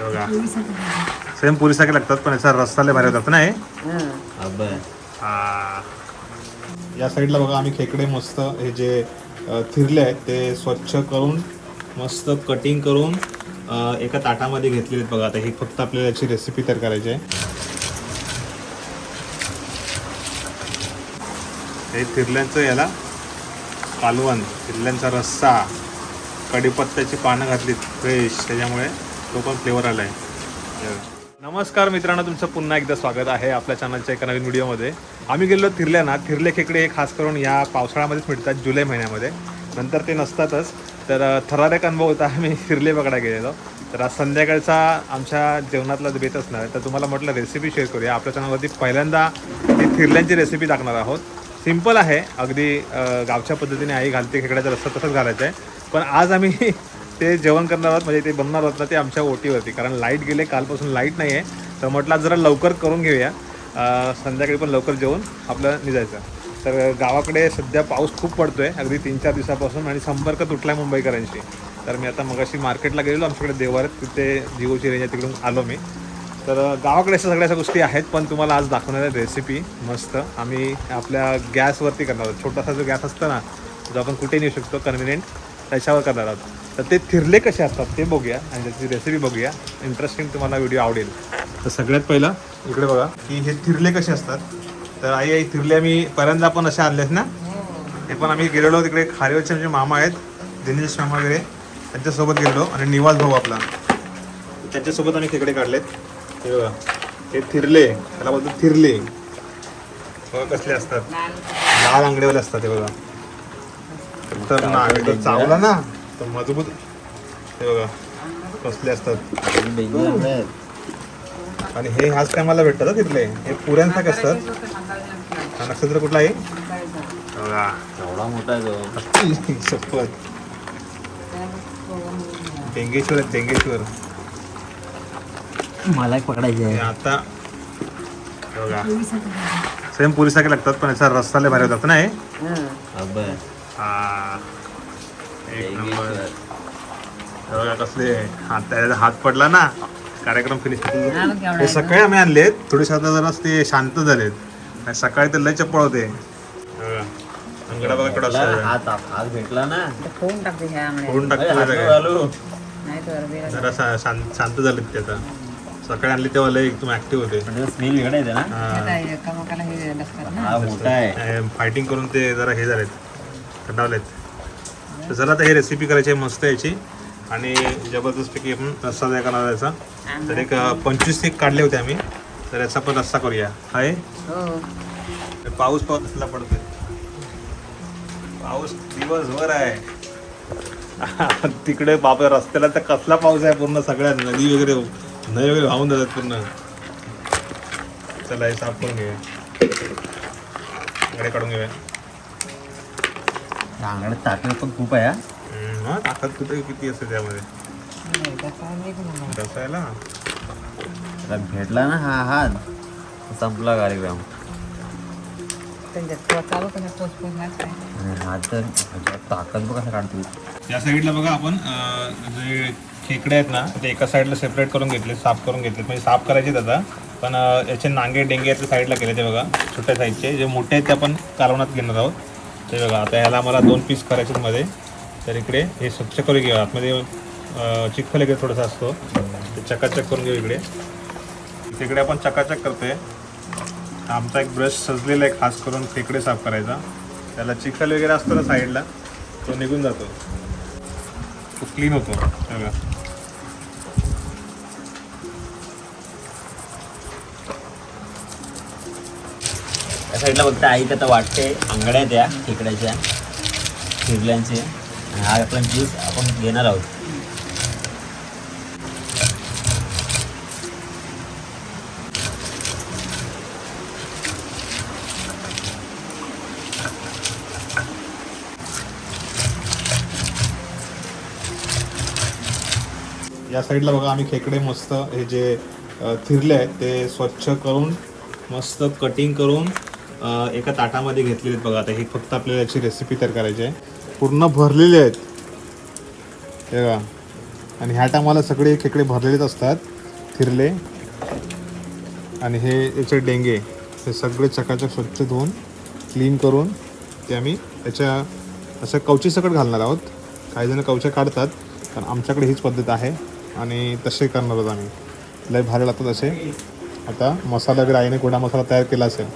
बघा. सेम पुरीसारखे लागतात पण याचा रस्ता लय भारी होतात नाही हा. या साईडला बघा आम्ही खेकडे मस्त हे जे अ, थिरले आहेत ते स्वच्छ करून मस्त कटिंग करून अ, एका ताटामध्ये घेतलेले आहेत बघा. आता ही फक्त आपल्याला याची रेसिपी तयार करायची आहे. हे थिरल्यांचं याला कालवण थिरल्यांचा रस्सा कढीपत्त्याची पानं घातलीत फ्रेश त्याच्यामुळे तो पण फ्लेवर आला आहे नमस्कार मित्रांनो तुमचं पुन्हा एकदा स्वागत आहे आपल्या चॅनलच्या एका नवीन व्हिडिओमध्ये. आम्ही गेलो थिरल्या ना थिरले खेकडे हे खास करून या पावसाळ्यामध्येच मिळतात जुलै महिन्यामध्ये. नंतर ते नसतातच. तर अ, थरारक अनुभव होता. आम्ही थिरले बघायला गेलेलो. तर आज संध्याकाळचा आमच्या जेवणातला बेत असणार आहे तर तुम्हाला म्हटलं रेसिपी शेअर करूया. आपल्या चॅनलवरती पहिल्यांदा ती थिरल्यांची रेसिपी टाकणार आहोत. सिंपल आहे. अगदी गावच्या पद्धतीने आई घालते खेकड्याचा रस्ता तसंच घालायचा आहे. पण आज आम्ही ते जेवण करणार आहोत म्हणजे ते बनणार आहोत ना ते आमच्या ओटीवरती. कारण लाइट गेले कालपासून लाइट नाही आहे तर म्हटलं आज जरा लवकर करून घेऊया. संध्याकाळी पण लवकर जेवण आपलं निघायचं. तर गावाकडे सध्या पाऊस खूप पडतो आहे अगदी तीन चार दिवसापासून आणि संपर्क तुटला आहे मुंबईकरांशी. तर मी आता मगाशी मार्केटला गेलेलो आमच्याकडे देवाऱ्यात तिथे जिओची रेंज आहे तिकडून आलो मी. तर गावाकडे अशा सगळ्या गोष्टी आहेत पण तुम्हाला आज दाखवणार आहे रेसिपी मस्त. आम्ही आपल्या गॅसवरती करणार आहोत. छोटासा जो गॅस असतो ना जो आपण कुठे नेऊ शकतो कन्व्हिनियंट त्याच्यावर करणार आहोत. तर ते थिरले कसे असतात ते बघूया आणि त्याची रेसिपी बघूया. इंटरेस्टिंग तुम्हाला व्हिडिओ आवडेल. तर सगळ्यात पहिला इकडे बघा. की हे थिरले कसे असतात? तर आई आई थिरले आम्ही पहिल्यांदा पण असे आणलेत ना? ते पण आम्ही गेलेलो तिकडे. खारेवरचे आमचे मामा आहेत दिनेश मामा वगैरे. त्यांच्यासोबत गेलेलो. आणि निवास भाऊ आपला. त्यांच्यासोबत आम्ही खेकडे काढलेत. हे बघा. हे थिरले. त्याला बोलतो थिरले. बघा कसले असतात. लाल आंगडेवाले असतात हे बघा. तर ना तर चावला ना? तर मजबूत. हे बघा कसले असतात. आणि हे ह्याच टायमाला भेटतात हं तिथले. हे पुऱ्यांसारखे असतात. हा नक्षत्र कुठला आहे? बघा. एवढा मोठा आहे शपथ. डेंगेश्वर आहेत डेंगेश्वर. मला एक पकडायचे हे आता बघा. सेम पुरीसारखे लागतात पण याचा रस्ता लय भारी होतात ना हे हा. एक नंबर. कसले हात त्याचा हात पडला ना कार्यक्रम फिनिश हे सकाळी आम्ही आणलेत थोडेसे आता जरा ते शांत झालेत. आणि सकाळी तर लय चप्पळ होते. भेटला ना? फोन टाकते बेला जरा शांत शांत झालेत ते आता. सकाळी आणले तेव्हा लय एकदम ऍक्टिव्ह होते. म्हणजे हे. हा फायटिंग करून ते जरा हे झालेत. कंटावलेत तर चला आता ही रेसिपी करायची आहे मस्त याची. आणि जबरदस्तपैकी आपण रस्सा द्या करणार याचा. तर एक पंचवीस एक काढले होते आम्ही. तर याचा पण रस्सा करूया. आहे हो. पाऊस पाऊस कसला पडतोय. पाऊस दिवसभर आहे. तिकडे बाप रस्त्याला तर कसला पाऊस आहे पूर्ण सगळ्या नदी वगैरे नदी वगैरे वाहून जातात पूर्ण. चला हे साफ करून घेऊया. इकडे काढून घेऊया. अंगणात ताकद पण खूप आहे हा. हा ताकद कुठे किती असते त्यामध्ये? त्याला भेटला ना हा हात संपला कार्यक्रम. हात तर ह्याच्यात ताकद बघ कसं काढतो या साईडला बघा आपण जे खेकडे आहेत ना ते एका साईडला सेपरेट करून घेतले साफ करून घेतले म्हणजे साफ करायचे आता पण याचे नांगे डेंगे आहेत साईडला केले ते बघा छोट्या साईजचे. जे मोठे आहेत ते आपण कालवणात घेणार आहोत. ते बघा आता याला मला दोन पीस करायचे आहेत मध्ये. तर इकडे हे स्वच्छ करून घेऊ आतमध्ये चिखल वगैरे थोडासा असतो. ते चकाचक करून घेऊ इकडे. तिकडे आपण चकाचक करतोय. आमचा एक ब्रश सजलेला आहे खास करून खेकडे साफ करायचा. त्याला चिखल वगैरे असतो ना साईडला तो निघून जातो. तो क्लीन होतो. सगळं त्या साईडला फक्त आई आता वाटते आंगड्या त्या खेकड्याच्या शिरल्यांचे आणि हा आपण ज्यूस आपण घेणार आहोत. या साईडला बघा आम्ही खेकडे मस्त हे जे थिरले आहेत ते स्वच्छ करून मस्त कटिंग करून एका ताटामध्ये घेतलेले आहेत बघा आता. हे फक्त आपल्याला याची रेसिपी तयार करायची आहे. पूर्ण भरलेले आहेत. हे बघा. आणि ह्या टायमाला सगळे खेकडे भरलेलेच असतात. फिरले आणि हे याचे डेंगे. हे सगळे चकाचक स्वच्छ धुवून क्लीन करून ते आम्ही त्याच्या असं कवचीसकट घालणार आहोत. काही जण कवच्या काढतात कारण आमच्याकडे हीच पद्धत आहे. आणि तसे करणार आहोत आम्ही. लय भारी लागतात असे. आता मसाला वगैरे आईने गोडा मसाला तयार केला असेल.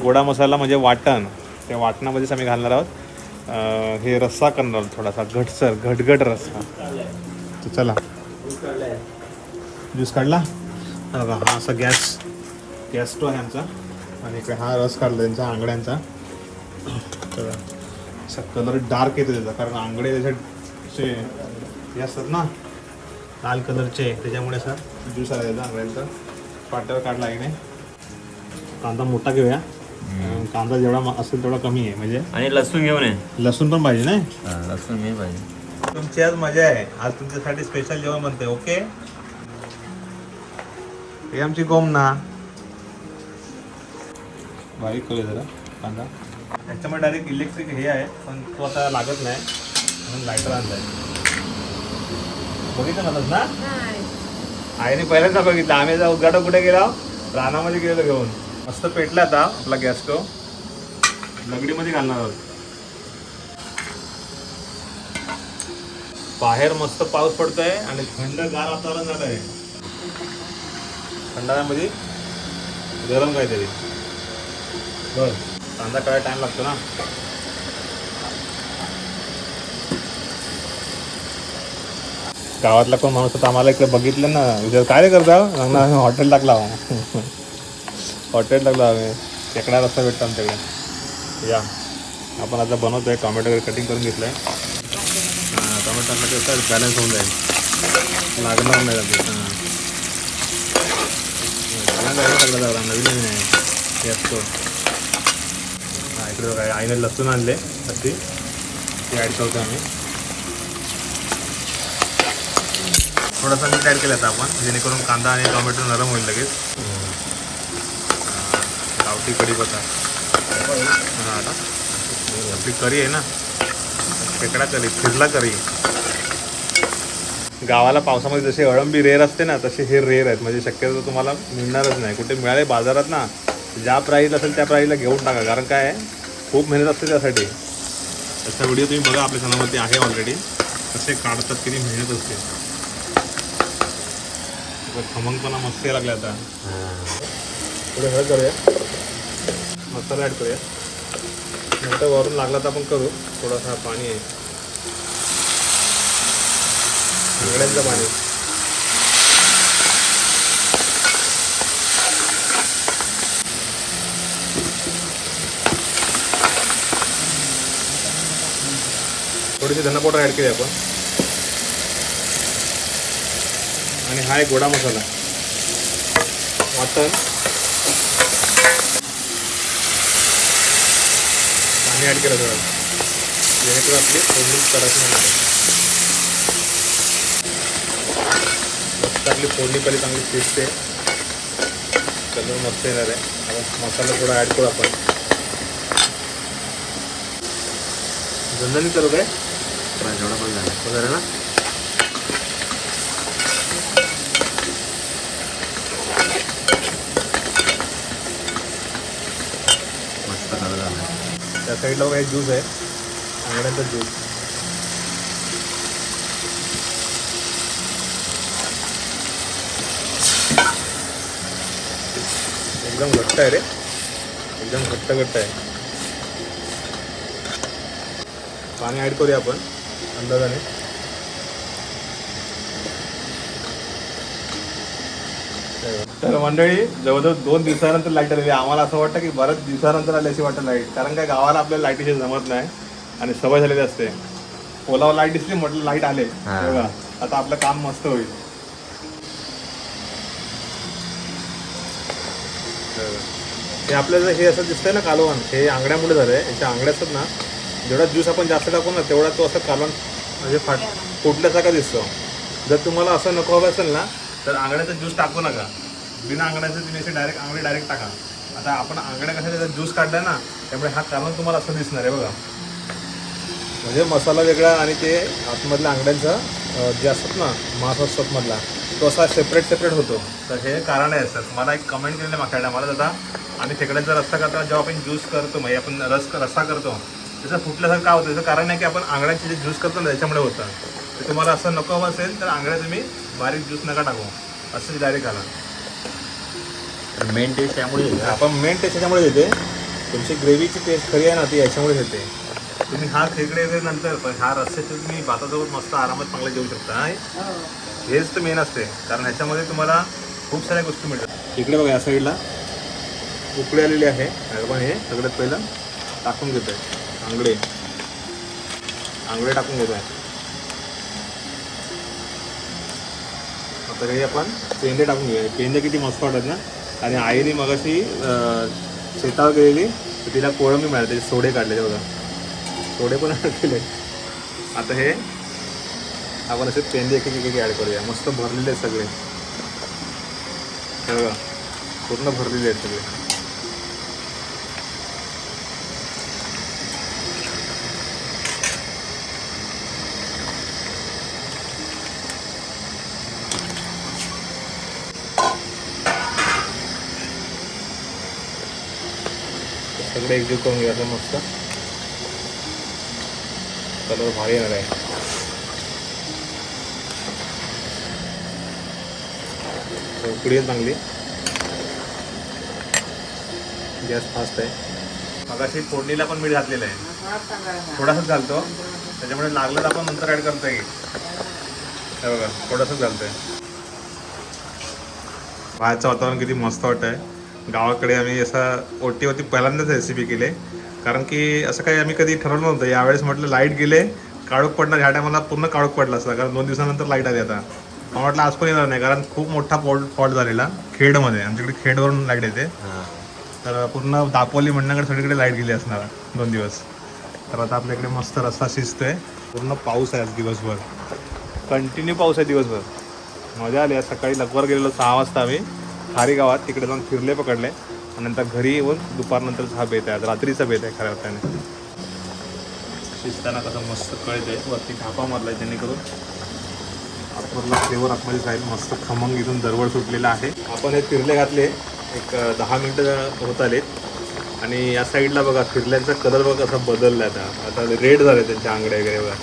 गोडा मसाला म्हणजे वाटण. त्या वाटणामध्येच आम्ही घालणार आहोत. हे रस्सा करणार आहोत थोडासा घटसर घटघट रस्सा. तर चला. ज्यूस काढला? हा बघा हा असा गॅस गॅस स्टो आहे आमचा. आणि इकडे हा रस काढला त्यांचा आंगड्यांचा. तर असा कलर डार्क येतो त्याचा कारण आंगडे त्याचे हे असतात ना लाल कलरचे त्याच्यामुळे असा ज्यूस आला त्याचा आंगड्यांचा. पाट्यावर काढला की नाही कांदा मोठा घेऊया. कांदा जेवढा असेल तेवढा कमी आहे. म्हणजे आणि लसूण घेऊन ये. लसूण पण पाहिजे नाही लसूण मी पाहिजे. तुमची आज मजा आहे. आज तुमच्यासाठी स्पेशल जेवण बनते ओके हे आमची गोमना. बारीक करूया जरा कांदा. त्याच्यामुळे डायरेक्ट इलेक्ट्रिक हे आहे पण तो आता लागत नाही. म्हणून लायटर आणलाय. बघितलं ना? ना आईने पहिल्यांदा बघितलं. आम्ही जा उद्घाटन कुठे गेलो रानामध्ये गेलो घेऊन. मस्त पेटला आता आपला गॅस स्टोव लगडीमध्ये घालणार आहोत. बाहेर मस्त पाऊस पडतोय आणि थंड गार वातावरण झालं आहे. थंडाव्यामध्ये गरम काहीतरी. बर कांदा काय टाइम लागतो ना. गावातला कोण माणूस होता आम्हाला इकडे बघितलं ना. विचार काय करता? हॉटेल टाकला. हॉटेल टाकला आम्ही. खेकडा रस्ता भेटतो आमच्याकडे. या. आपण आता बनवतो आहे टोमॅटो वगैरे कटिंग करून घेतलं आहे टोमॅटो टाकलं तर बॅलन्स होऊन जाईल. लागणार नाही जाते हां. सगळं नवीन नवीन आहे हे असतो. हां इकडे बघा. आईने लसूण आणले. अशी ते ॲड करतो आम्ही. थोडासा मीठ ॲड केलं आता आपण. जेणेकरून कांदा आणि टोमॅटो नरम होईल लगेच. आपली कढीपत्ता हां आता आपली करी आहे ना. खेकडा करी फिरला करी गावाला पावसामध्ये जसे अळंबी रेर असते ना तसे हे रेर आहेत. म्हणजे शक्यतो तुम्हाला मिळणारच नाही. कुठे मिळाले बाजारात ना ज्या प्राईज असेल त्या प्राईजला घेऊन टाका. कारण काय आहे? खूप मेहनत असते त्यासाठी. त्याचा व्हिडिओ तुम्ही बघा आपल्या सणामध्ये आहे ऑलरेडी कसे काढतात किती मेहनत असते. खमंगपणा मस्त लागला आता. पुढे हळद करूया. मसाला ॲड करूया. नंतर वरून लागला तर आपण करू. थोडासा पाणी आहे. सगळ्यांचं पाणी. थोडीशी धना पावडर ॲड केली आपण. आणि हा एक गोडा मसाला. वाटण. पाणी ॲड केलं थोडं जेणेकरून आपली फोडणी करायची नाही मस्त आपली फोडणी पहिली चांगली शिजते कलर मस्त येणार आहे. आपण मसाला थोडा ॲड करू आपण. झंझणी करू काय? जेवढा पण झाला. वगैरे ना मस्त कलर झाला त्या साईडला बघा एक ज्यूस आहे. आंगड्यांचा ज्यूस. एकदम घट्ट आहे रे. एकदम घट्ट घट्ट आहे. पाणी ॲड करूया आपण अंदाजाने. तर मंडळी जवळजवळ दोन दिवसानंतर लाइट आलेली. आम्हाला असं वाटतं की बऱ्याच दिवसानंतर आली अशी वाटतं लाइट कारण काय गावाला आपल्याला लाईटीचे जमत नाही आणि सवय झालेली असते. पोलावर लाइट दिसली म्हटलं लाइट आले. बघा आता आपलं काम मस्त होईल. हे आपल्याला हे असं दिसतंय ना कालवण हे आंगड्यामुळे झालं आहे याच्या आंगड्या असतात ना जेवढा ज्यूस आपण जास्त टाकू ना तेवढा तो असं कालवण म्हणजे फाट फुटल्यासारखा दिसतो. जर तुम्हाला असं नको हवं असेल ना तर आंगड्याचा ज्यूस टाकू नका. बिना आंगड्याचं तुम्ही असे डायरेक्ट आंगडे डायरेक्ट टाका. आता आपण आंगड्या कशा त्याचा ज्यूस काढला ना त्यामुळे हा कारण तुम्हाला असं दिसणार आहे बघा. म्हणजे मसाला वेगळा आणि ते आतमधल्या आंगड्यांचा जे असतात ना मास असतात मधला तो असा सेपरेट सेपरेट होतो. तर हे कारण आहे सर. मला एक कमेंट केलेलं मागच्या मला दादा आम्ही खेकड्याचा रस्ता करताना जेव्हा आपण ज्यूस करतो म्हणजे आपण रस रस्सा करतो त्याचं फुटल्यासारखं का होतं? त्याचं कारण आहे की आपण आंगड्याचे जे ज्यूस करतो ना त्याच्यामुळे होतं. तर तुम्हाला असं नको हवं असेल तर आंगड्या तुम्ही बारीक ज्यूस नका टाकू. असं डायरेक्ट घाला मेन टेस्ट त्यामुळे. आपण मेन टेस्ट याच्यामुळे येते. तुमची ग्रेव्हीची टेस्ट खरी आहे ना ती याच्यामुळे येते. तुम्ही हा खेकडे नंतर पण हा रस्त्याचे तुम्ही भातासोबत मस्त आरामात चांगला जेवू शकता नाही हेच तर मेन असते. कारण ह्याच्यामध्ये तुम्हाला खूप साऱ्या गोष्टी मिळतात. इकडे बघा या साईडला उकळी आलेली आहे. आपण हे सगळ्यात पहिलं टाकून घेतो आहे आंगळे आंगळे टाकून घेतो आहे आता हे आपण पेंदे टाकून घेऊया. पेंदे किती मस्त वाटत ना? आणि आईने मग अशी शेतावर गेलेली तर तिला कोळंबी मिळाली. त्याचे सोडे काढले बघा. सोडे पण केले आता हे आपण असे पेंदे एक एक ॲड करूया. मस्त भरलेले आहेत सगळे. बघा. पूर्ण भरलेले आहेत सगळे. सगळे एकजीव करून घ्यायचं मस्त. कलर भारी येणार आहे. उकडी चांगली. गॅस फास्ट आहे. मगाशी फोडणीला पण मीठ घातलेलं आहे. थोडासाच घालतो. त्याच्यामुळे लागलं तर आपण नंतर ॲड करता येईल हे बघा थोडासाच घालतोय. बाहेरचं वातावरण किती मस्त वाटत आहे गावाकडे आम्ही असं ओटीवरती पहिल्यांदाच रेसिपी केली. कारण की असं काही आम्ही कधी ठरवलं नव्हतं. यावेळेस म्हटलं लाइट गेले काळोख पडणार. ह्या टायमाला पूर्ण काळोख पडला असता. कारण दोन दिवसानंतर लाइट आली आता. मला वाटलं आज पण येणार नाही. कारण खूप मोठा फॉल्ट फॉल्ट झालेला खेडमध्ये. आमच्याकडे खेडवरून लाइट येते. तर पूर्ण दापोली म्हणण्याकडे सगळीकडे लाइट गेली असणार दोन दिवस. तर आता आपल्याकडे मस्त रस्ता शिजतोय. पूर्ण पाऊस आहे आज दिवसभर. कंटिन्यू पाऊस आहे दिवसभर. मजा आली आज. सकाळी लवकर गेलेलो सहा वाजता आम्ही. खारी गावात तिकडे जाऊन फिरले पकडले. आणि नंतर घरी येऊन दुपारनंतरच हा बेत आहे रात्रीचा बेत आहे खऱ्या अर्थाने. शिजताना कसं मस्त कळते वरती ढापा मारलाय जेणेकरून. आतमधला फ्लेवर आतमध्ये जाईल मस्त खमंग इथून दरवळ सुटलेला आहे. आपण हे तिरले घातले एक दहा मिनटं होत आलेत. आणि या साईडला बघा फिरल्यांचा कलर बघा कसा बदलला आता. आता रेड झाले त्यांचे आंगडे वगैरे बघा.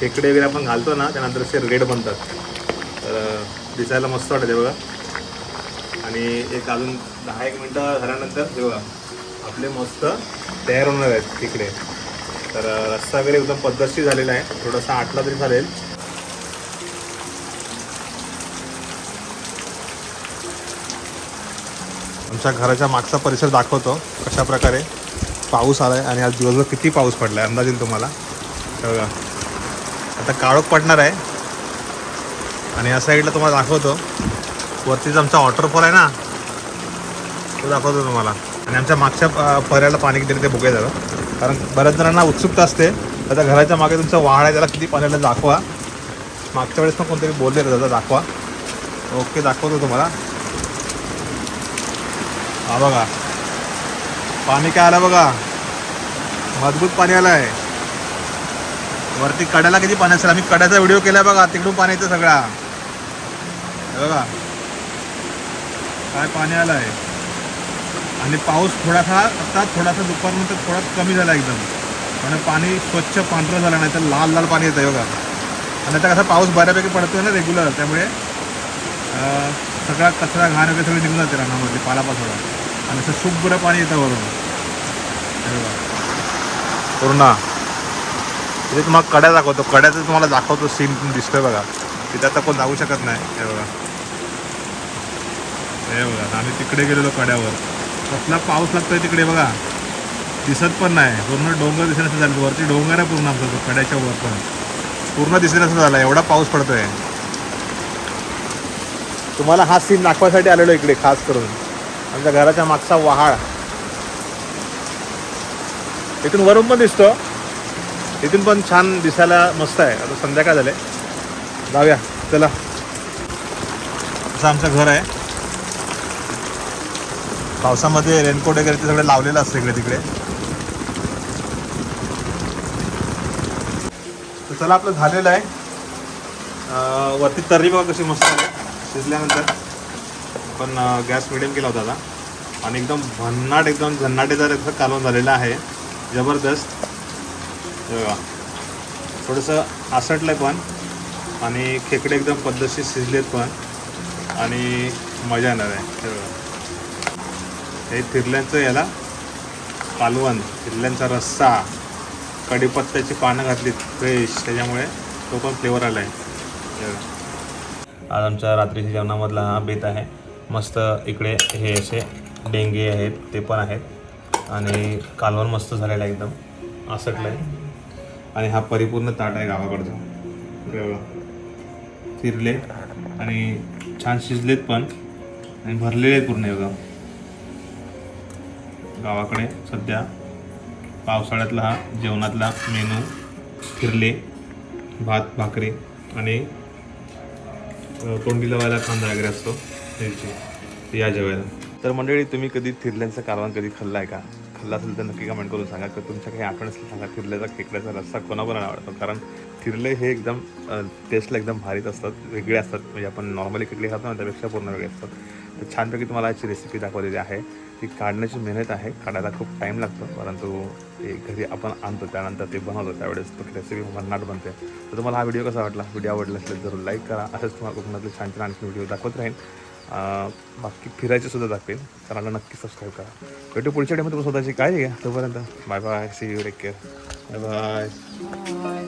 खेकडे वगैरे आपण घालतो ना त्यानंतर असे रेड बनतात. तर दिसायला मस्त वाटते बघा. आणि एक अजून दहा एक मिनटं झाल्यानंतर बघा आपले मस्त तयार होणार आहेत तिकडे. तर रस्ता रस्सा वगैरे एकदम पद्धतशीर झालेला आहे. थोडासा आटला तरी चालेल. आमच्या घराच्या मागचा परिसर दाखवतो कशा प्रकारे पाऊस आलाय आणि आज दिवसभर किती पाऊस पडलाय अंदाज येईल तुम्हाला. बघा. आता काळोख पडणार आहे. आणि या साईडला तुम्हाला दाखवतो. वरतीच आमचा वॉटरफॉल आहे ना तो दाखवतो तुम्हाला. आणि आमच्या मागच्या पर्याला पाणी किती ते बघूया जरा. कारण बऱ्याच जणांना उत्सुकता असते. आता घराच्या मागे तुमचा वाहड आहे त्याला किती पाण्याला दाखवा. मागच्या वेळेस पण कोणतरी बोलले दादा दाखवा. ओके दाखवतो तुम्हाला. हा बघा. पाणी काय आलं बघा? मजबूत पाणी आलं आहे वरती कड्याला किती पाणी असेल? आम्ही कड्याचा व्हिडिओ केला बघा. तिकडून पाणी येतं सगळा. हे बघा. काय पाणी आलं आहे आणि पाऊस थोडासा आता थोडासा दुपारनंतर थोडा कमी झाला एकदम. पण पाणी स्वच्छ पांढरं झालं नाही तर लाल लाल पाणी येतं बघा. आणि आता कसा पाऊस बऱ्यापैकी पडतो आहे ना रेग्युलर त्यामुळे सगळा कचरा घाण वगैरे सगळं निघून जाते रानामध्ये पालापाचोळा. आणि असं शुभ्र पाणी येतं वरून. पूर्ण. तिथे तुम्हाला कड्या दाखवतो. कड्याचं तुम्हाला दाखवतो सीन दिसतोय बघा. तिथे आता कोण जाऊ शकत नाही. हे बघा. हे बघा आम्ही तिकडे गेलेलो कड्यावर. कसला पाऊस लागतोय तिकडे बघा. दिसत पण नाही. पूर्ण डोंगर दिसेल असं झालं. वरती डोंगर आहे पूर्ण आमचा कड्याच्या वर पण. पूर्ण दिसेल असं झालं. एवढा पाऊस पडतोय. तुम्हाला हा सीन दाखवायसाठी आलेलो इकडे खास करून. आमच्या घराच्या मागचा वहाळ. इथून वरून पण दिसतो. इथून पण छान दिसायला मस्त आहे. आता संध्याकाळ झाले. जाऊया. चला. असं आमचं घर आहे. पावसामध्ये रेनकोट वगैरे ते सगळं लावलेलं असतं इकडे तिकडे. तर चला आपलं झालेलं आहे. वरती तर्री बघा कशी मस्त शिजल्यानंतर. पण गॅस मिडियम केला होता आता. आणि एकदम भन्नाट एकदम झन्नाटेदार एकदम कालवण झालेलं आहे. जबरदस्त. थोडंसं आसटलं पण. आणि खेकडे एकदम पद्धतशीर शिजलेत पण. आणि मजा येणार आहे. हे तिरल्यांचं याला. कालवण तिरल्यांचा रस्सा. कढीपत्त्याची पानं घातलीत फ्रेश त्याच्यामुळे तो पण फ्लेवर आला आहे आज आमच्या रात्रीच्या जेवणामधला हा बेत आहे. मस्त इकडे हे असे डेंगे आहेत ते पण आहेत. आणि कालवण मस्त झालेलं आहे एकदम. आसटलं आहे आणि हा परिपूर्ण ताट आहे गावाकडचा. फिरले आणि छान शिजलेत पण. आणि भरलेले आहेत पूर्ण एकदम. गावाकडे सध्या पावसाळ्यातला हा जेवणातला मेनू फिरले भात भाकरी आणि तोंडी लावायला कांदा वगैरे असतो मिरची या जेवायला. तर मंडळी तुम्ही कधी थिरल्यांचं कारवान कधी खाल्ला आहे का? खाल्ला असेल तर नक्की कमेंट करून सांगा. की तुमच्या काही आठवण असेल सांगा. थिरल्याचा खेकड्याचा रस्सा कोणाकोणाला आवडतो? कारण थिरले हे एकदम टेस्टला एकदम भारीच असतात वेगळे असतात. म्हणजे आपण नॉर्मली खेकडे खातो ना त्यापेक्षा पूर्ण वेगळे असतात. तर छानपैकी तुम्हाला याची रेसिपी दाखवलेली आहे. ती काढण्याची मेहनत आहे. काढायला खूप टाईम लागतो. परंतु ते घरी आपण आणतो. त्यानंतर ते बनवतो. त्यावेळेस तो रेसिपी भन्नाट बनते तर तुम्हाला हा व्हिडिओ कसा वाटला? व्हिडिओ आवडला असेल जरूर लाईक करा. असंच तुम्हाला कोकणातले छान छान आणखी व्हिडिओ दाखवत राहील बाकी फिरायचे सुद्धा दाखवेल चॅनलला नक्की सबस्क्राईब करा. भेटू पुढच्या टाइममध्ये स्वतःची काय घ्या. तोपर्यंत bye bye see you take care bye bye